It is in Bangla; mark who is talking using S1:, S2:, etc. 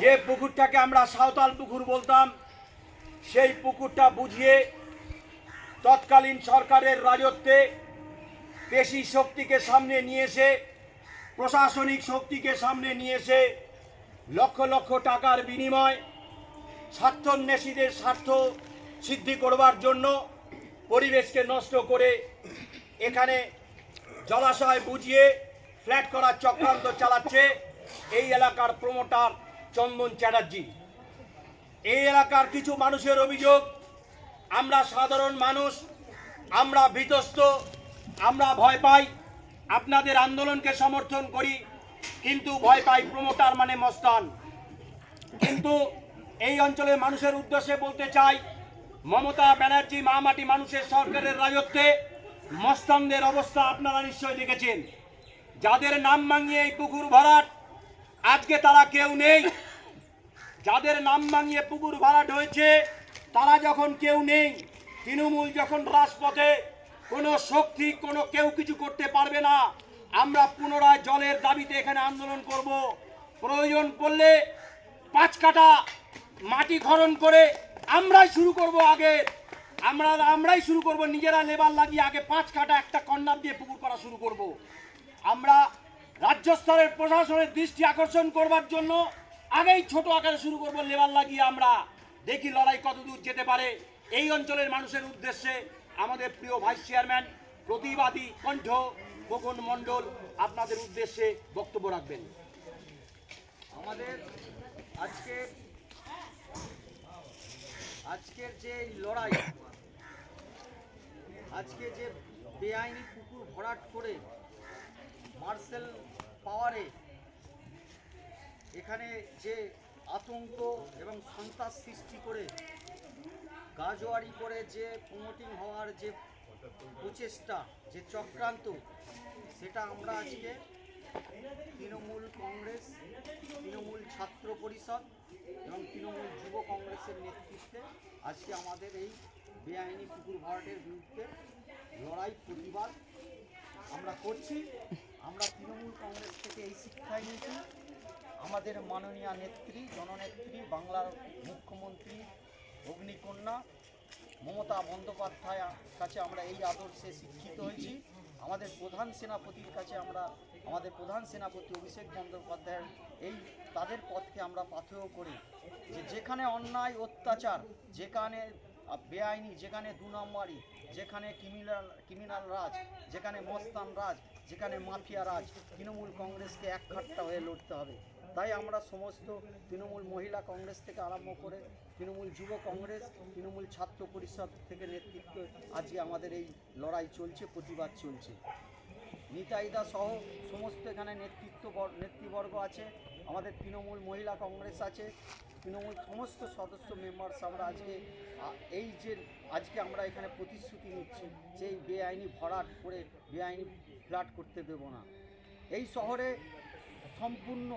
S1: যে পুকুরটাকে আমরা সাঁওতাল পুকুর বলতাম, সেই পুকুরটা বুঝিয়ে তৎকালীন সরকারের রাজত্বে পেশি শক্তিকে সামনে নিয়ে এসে, প্রশাসনিক শক্তিকে সামনে নিয়ে এসে লক্ষ লক্ষ টাকার বিনিময় স্বার্থন্বেষীদের স্বার্থ সিদ্ধি করবার জন্য পরিবেশকে নষ্ট করে এখানে জলাশয় বুঝিয়ে ফ্ল্যাট করার চক্রান্ত চালাচ্ছে। এই এলাকার প্রমোটার চন্দন চ্যাটার্জি। এই এলাকার কিছু মানুষের অভিযোগ, আমরা সাধারণ মানুষ, আমরা বিতস্ত, আমরা ভয় পাই, আপনাদের আন্দোলনকে সমর্থন করি, কিন্তু ভয় পাই প্রমোটার মানে মস্তান। কিন্তু এই অঞ্চলে মানুষের উদ্দেশ্যে বলতে চাই, মমতা ব্যানার্জি মামাটি মানুষের সরকারের রাজত্বে, মস্তানদের অবস্থা আপনারা নিশ্চয়ই দেখেছেন। যাদের নাম ভাঙিয়ে এই পুকুর ভরাট আজকে তারা কেউ নেই। যাদের নাম ভাঙিয়ে পুকুর ভরাট হয়েছে তারা যখন কেউ নেই, তৃণমূল যখন রাজপথে কোনো শক্তি, কোনো কেউ কিছু করতে পারবে না, আমরা পুনরায় জলের দাবিতে এখানে আন্দোলন করব। প্রয়োজন পড়লে পাঁচ কাটা মাটি খনন করে আমরাই শুরু করব আগে। আমরা, আমরাই শুরু করব, নিজেরা লেবার লাগিয়ে আগে পাঁচ কাটা একটা কর্নার দিয়ে পুকুর করা শুরু করব। আমরা রাজ্য স্তরের প্রশাসনের দৃষ্টি আকর্ষণ করবার জন্য আগেই ছোট আকারে শুরু করব লেবার লাগিয়ে আমরা। দেখি লড়াই কত দূর যেতে পারে। এই অঞ্চলের মানুষের উদ্দেশ্যে আমাদের প্রিয় ভাইস চেয়ারম্যান প্রতিবাদী কণ্ঠ খোকন মণ্ডল আপনাদের উদ্দেশ্যে বক্তব্য রাখবেন।
S2: আমাদের আজকে আজকের যে লড়াই, আজকে যে বেআইনি পুকুর ভরাট করে মার্শাল পাওয়ারে এখানে যে আতঙ্ক এবং সন্ত্রাস সৃষ্টি করে, গাজোয়ারি করে যে প্রমোটিং হওয়ার যে প্রচেষ্টা, যে চক্রান্ত, সেটা আমরা আজকে তৃণমূল কংগ্রেস, তৃণমূল ছাত্র পরিষদ এবং তৃণমূল যুব কংগ্রেসের নেতৃত্বে আজকে আমাদের এই বেআইনি পুকুর ভরাটের বিরুদ্ধে লড়াই প্রতিবাদ আমরা করছি। কংগ্রেস থেকে এই শিক্ষায় নিয়েছি আমাদের মাননীয় নেত্রী, জননেত্রী, বাংলার মুখ্যমন্ত্রী, অগ্নিকন্যা মমতা বন্দ্যোপাধ্যায় কাছে আমরা এই আদর্শে শিক্ষিত হয়েছি। আমাদের প্রধান সেনাপতির কাছে আমরা, আমাদের প্রধান সেনাপতি অভিষেক বন্দ্যোপাধ্যায়ের এই, তাদের পথকে আমরা পাথেয় করি। যে যেখানে অন্যায়, অত্যাচার, যেখানে বেআইনি, যেখানে দু নম্বরই, যেখানে ক্রিমিনাল ক্রিমিনাল রাজ, যেখানে মস্তান রাজ, যেখানে মাফিয়া রাজ, তৃণমূল কংগ্রেসকে এক খাট্টা হয়ে লড়তে হবে। তাই আমরা সমস্ত তৃণমূল মহিলা কংগ্রেস থেকে আরম্ভ করে তৃণমূল যুব কংগ্রেস, তৃণমূল ছাত্র পরিষদ থেকে নেতৃত্ব আজকে আমাদের এই লড়াই চলছে, প্রতিবাদ চলছে। নিতাইদা সহ সমস্ত এখানে নেতৃত্ব বর- নেতৃবর্গ আছে, আমাদের তৃণমূল মহিলা কংগ্রেস আছে, তৃণমূল সমস্ত সদস্য মেম্বার্স আমরা আজকে এই যে আজকে আমরা এখানে প্রতিশ্রুতি নিচ্ছি যে এই বেআইনি ভরাট করে, বেআইনি ফ্ল্যাট করতে দেব না। এই শহরে সম্পূর্ণ